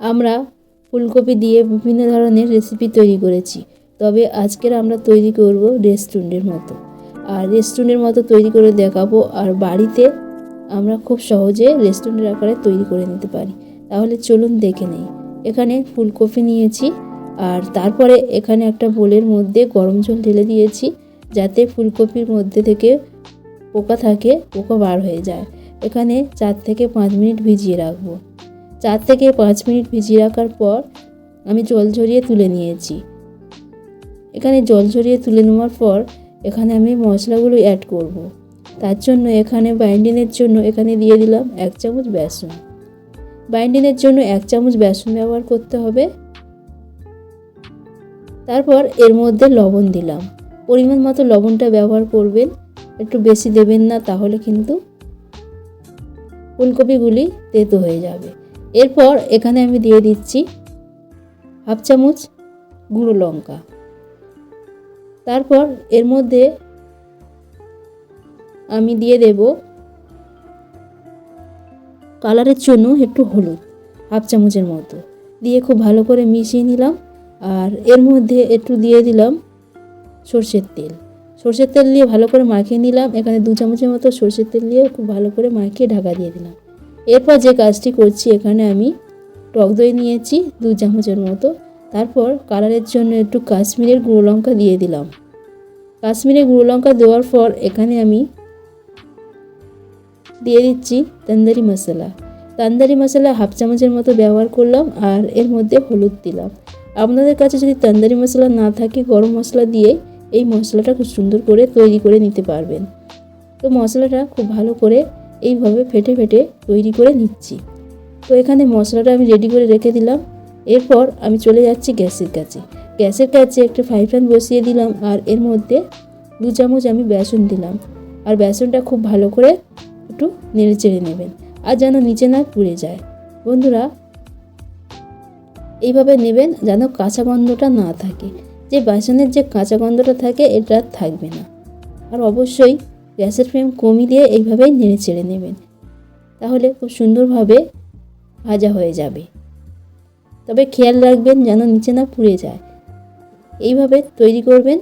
আমরা ফুলকপি দিয়ে বিভিন্ন ধরনের রেসিপি তৈরি করেছি। তবে আজকের আমরা তৈরি করব রেস্টুরেন্টের মতো। আর রেস্টুরেন্টের মতো তৈরি করে দেখাবো আর বাড়িতে আমরা খুব সহজে রেস্টুরেন্টের আকারে তৈরি করে নিতে পারি। তাহলে চলুন দেখে নেই। এখানে ফুলকপি নিয়েছি আর তারপরে এখানে একটা বোলের মধ্যে গরম জল ঢেলে দিয়েছি যাতে ফুলকপির মধ্যে থেকে পোকা থাকে, পোকা বার হয়ে যায়। এখানে চার থেকে পাঁচ মিনিট ভিজিয়ে রাখব। চার থেকে পাঁচ মিনিট ভিজিয়ে রাখার পর আমি জল ঝরিয়ে তুলে নিয়েছি। এখানে জল ঝরিয়ে তুলে নেওয়ার পর এখানে আমি মশলাগুলো অ্যাড করব। তার জন্য এখানে বাইন্ডিংয়ের জন্য এখানে দিয়ে দিলাম এক চামচ বেসন। বাইন্ডিংয়ের জন্য এক চামচ বেসন ব্যবহার করতে হবে। তারপর এর মধ্যে লবণ দিলাম। পরিমাণ মতো লবণটা ব্যবহার করবেন, একটু বেশি দেবেন না, তাহলে কিন্তু ফুলকপিগুলি তেতো হয়ে যাবে। এরপর এখানে আমি দিয়ে দিচ্ছি হাফ চামচ গুঁড়ো লঙ্কা। তারপর এর মধ্যে আমি দিয়ে দেব কালারের জন্য একটু হলুদ, হাফ চামচের মতো। দিয়ে খুব ভালো করে মিশিয়ে নিলাম আর এর মধ্যে একটু দিয়ে দিলাম সর্ষের তেল। সর্ষের তেল দিয়ে ভালো করে মাখিয়ে নিলাম, এখানে দু চামচের মতো সর্ষের তেল দিয়ে খুব ভালো করে মাখিয়ে ঢাকা দিয়ে দিলাম। এরপর যে কাজটি করছি, এখানে আমি টক দই নিয়েছি দু চামচের মতো। তারপর কালারের জন্য একটু কাশ্মীরের গুঁড়ো লঙ্কা দিয়ে দিলাম। কাশ্মীরের গুঁড়ো লঙ্কা দেওয়ার পর এখানে আমি দিয়ে দিচ্ছি তন্দুরি মশলা। তন্দুরি মশলা হাফ চামচের মতো ব্যবহার করলাম আর এর মধ্যে হলুদ দিলাম। আপনাদের কাছে যদি তন্দুরি মশলা না থাকে, গরম মশলা দিয়ে এই মশলাটা খুব সুন্দর করে তৈরি করে নিতে পারবেন। তো মশলাটা খুব ভালো করে এইভাবে ফেটে ফেটে তৈরি করে নিচ্ছি। তো এখানে মশলাটা আমি রেডি করে রেখে দিলাম। এরপর আমি চলে যাচ্ছি গ্যাসের কাছে। গ্যাসের কাছে একটা ফ্রাই প্যান বসিয়ে দিলাম আর এর মধ্যে দু চামচ আমি বেসন দিলাম। আর বেসনটা খুব ভালো করে একটু নেড়ে চেড়ে নেবেন। আর যেন নিচে না পুড়ে যায়। বন্ধুরা, এইভাবে নেবেন যেন কাঁচা গন্ধটা না থাকে। যে বেসনের যে কাঁচা গন্ধটা থাকে, এটা থাকবে না। আর অবশ্যই গ্যাসের ফ্লেম কমিয়ে দিয়ে এইভাবেই নেড়ে চেড়ে নেবেন। তাহলে খুব সুন্দরভাবে ভাজা হয়ে যাবে। তবে খেয়াল রাখবেন যেন নিচে না পুড়ে যায়। এইভাবে তৈরি করবেন।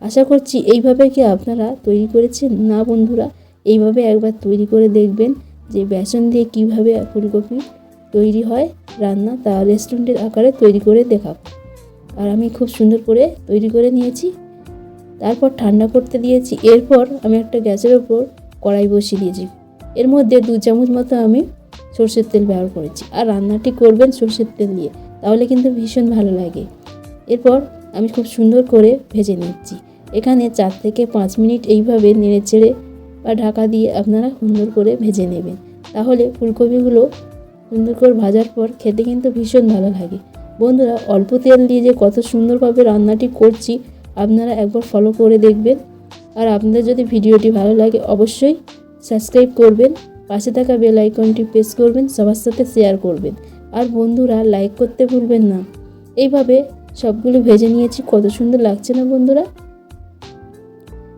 আশা করছি এইভাবে কি আপনারা তৈরি করেছেন? না বন্ধুরা, এইভাবে একবার তৈরি করে দেখবেন যে বেসন দিয়ে কীভাবে ফুলকপি তৈরি হয়, রান্না তা রেস্টুরেন্টের আকারে তৈরি করে দেখাবো। আর আমি খুব সুন্দর করে তৈরি করে নিয়েছি। তারপর ঠান্ডা করতে দিয়েছি। এরপর আমি একটা গ্যাসের ওপর কড়াই বসিয়ে দিয়েছি। এর মধ্যে দু চামচ মতো আমি সর্ষের তেল ব্যবহার করেছি। আর রান্নাটি করবেন সর্ষের তেল দিয়ে, তাহলে কিন্তু ভীষণ ভালো লাগে। এরপর আমি খুব সুন্দর করে ভেজে নিচ্ছি। এখানে চার থেকে পাঁচ মিনিট এইভাবে নেড়ে চেড়ে বা ঢাকা দিয়ে আপনারা সুন্দর করে ভেজে নেবেন। তাহলে ফুলকপিগুলো সুন্দর করে ভাজার পর খেতে কিন্তু ভীষণ ভালো লাগে। বন্ধুরা, অল্প তেল দিয়ে যে কত সুন্দরভাবে রান্নাটি করছি আপনারা একবার ফলো করে দেখবেন। আর আপনাদের যদি ভিডিওটি ভালো লাগে, অবশ্যই সাবস্ক্রাইব করবেন। পাশে থাকা বেল আইকনটি প্রেস করবেন, সবার সাথে শেয়ার করবেন। আর বন্ধুরা লাইক করতে ভুলবেন না। এইভাবে সবগুলো ভেজে নিয়েছি, কত সুন্দর লাগছে না বন্ধুরা?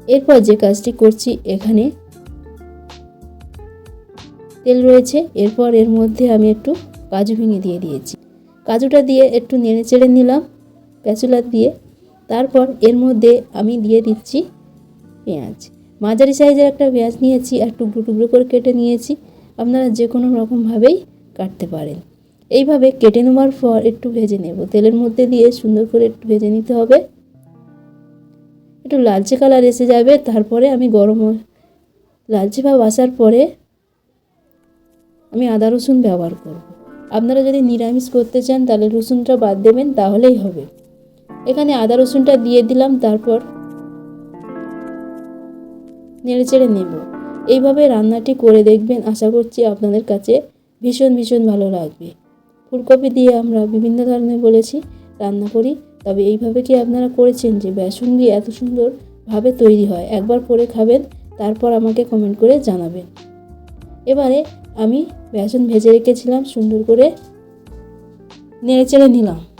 এরপর যে কাজটি করছি, এখানে তেল রয়েছে। এরপর এর মধ্যে আমি একটু কাজু ভেঙে দিয়ে দিয়েছি। কাজুটা দিয়ে একটু নেড়ে চেড়ে নিলাম প্যাচুলা দিয়ে। তারপর এর মধ্যে আমি দিয়ে দিচ্ছি পেঁয়াজ। মাঝারি সাইজের একটা পেঁয়াজ নিয়েছি, আর টুকরো টুকরো করে কেটে নিয়েছি। আপনারা যে কোনো রকমভাবেই কাটতে পারেন। এইভাবে কেটে নেওয়ার পর একটু ভেজে নেব। তেলের মধ্যে দিয়ে সুন্দর করে একটু ভেজে নিতে হবে। একটু লালচে কালার এসে যাবে। তারপরে আমি গরম লালচে ভাব আসার পরে আমি আদা রসুন ব্যবহার করব। আপনারা যদি নিরামিষ করতে চান, তাহলে রসুনটা বাদ দেবেন, তাহলেই হবে। এখানে আদা রসুনটা দিয়ে দিলাম, তারপর নেড়ে চেড়ে নেব। এইভাবে রান্নাটি করে দেখবেন, আশা করছি আপনাদের কাছে ভীষণ ভীষণ ভালো লাগবে। ফুলকপি দিয়ে আমরা বিভিন্ন ধরনের বলেছি, রান্না করি, তবে এইভাবে কি আপনারা করেছেন যে বেসন দিয়ে এত সুন্দরভাবে তৈরি হয়? একবার করে খাবেন, তারপর আমাকে কমেন্ট করে জানাবেন। এবারে আমি বেসন ভেজে রেখেছিলাম, সুন্দর করে নেড়ে চেড়ে নিলাম।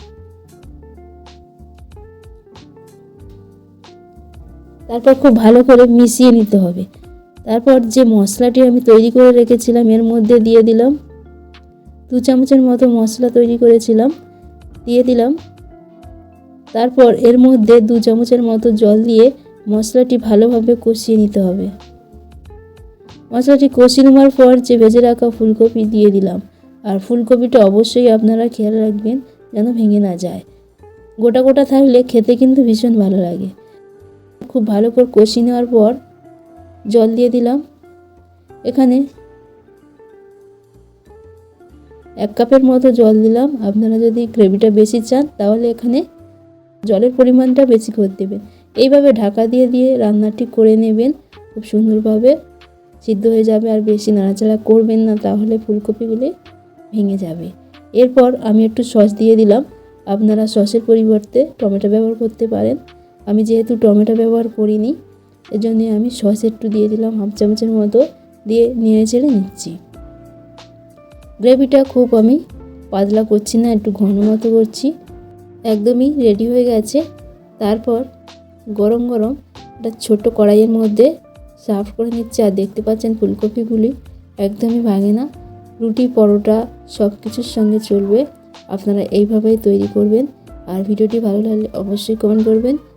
তারপর খুব ভালো করে মিশিয়ে নিতে হবে। তারপর যে মশলাটি আমি তৈরি করে রেখেছিলাম, এর মধ্যে দিয়ে দিলাম দু চামচের মতো মশলা তৈরি করেছিলাম, দিয়ে দিলাম। তারপর এর মধ্যে দু চামচের মতো জল দিয়ে মশলাটি ভালোভাবে কষিয়ে নিতে হবে। মশলাটি কষিয়ে নেওয়ার পর যে ভেজে রাখা ফুলকপি দিয়ে দিলাম। আর ফুলকপিটা অবশ্যই আপনারা খেয়াল রাখবেন, যেন ভেঙে না যায়। গোটা গোটা থাকলে খেতে কিন্তু ভীষণ ভালো লাগে। খুব ভালো করে কষিয়ে নেওয়ার পর জল দিয়ে দিলাম। এখানে এক কাপের মতো জল দিলাম। আপনারা যদি গ্রেভিটা বেশি চান, তাহলে এখানে জলের পরিমাণটা বেশি করে দেবেন। এইভাবে ঢাকা দিয়ে দিয়ে রান্নাটি করে নেবেন। খুব সুন্দরভাবে সিদ্ধ হয়ে যাবে। আর বেশি নাড়াচাড়া করবেন না, তাহলে ফুলকপিগুলি ভেঙে যাবে। এরপর আমি একটু সস দিয়ে দিলাম। আপনারা সসের পরিবর্তে টমেটো ব্যবহার করতে পারেন। আমি যেহেতু টমেটো ব্যবহার করিনি, এজন্য আমি সস একটু দিয়ে দিলাম, হাফ চামচের মতো দিয়ে নিয়ে চেড়ে নিচ্ছি। গ্রেভিটা খুব আমি পাতলা করছি না, একটু ঘন মতো করছি। একদমই রেডি হয়ে গেছে। তারপর গরম গরম একটা ছোট কড়াইয়ের মধ্যে সার্ভ করে নিচ্ছে। আর দেখতে পাচ্ছেন ফুলকপিগুলি একদমই ভাঙে না। রুটি, পরোটা সব কিছুর সঙ্গে চলবে। আপনারা এইভাবেই তৈরি করবেন। আর ভিডিওটি ভালো লাগলে অবশ্যই কমেন্ট করবেন।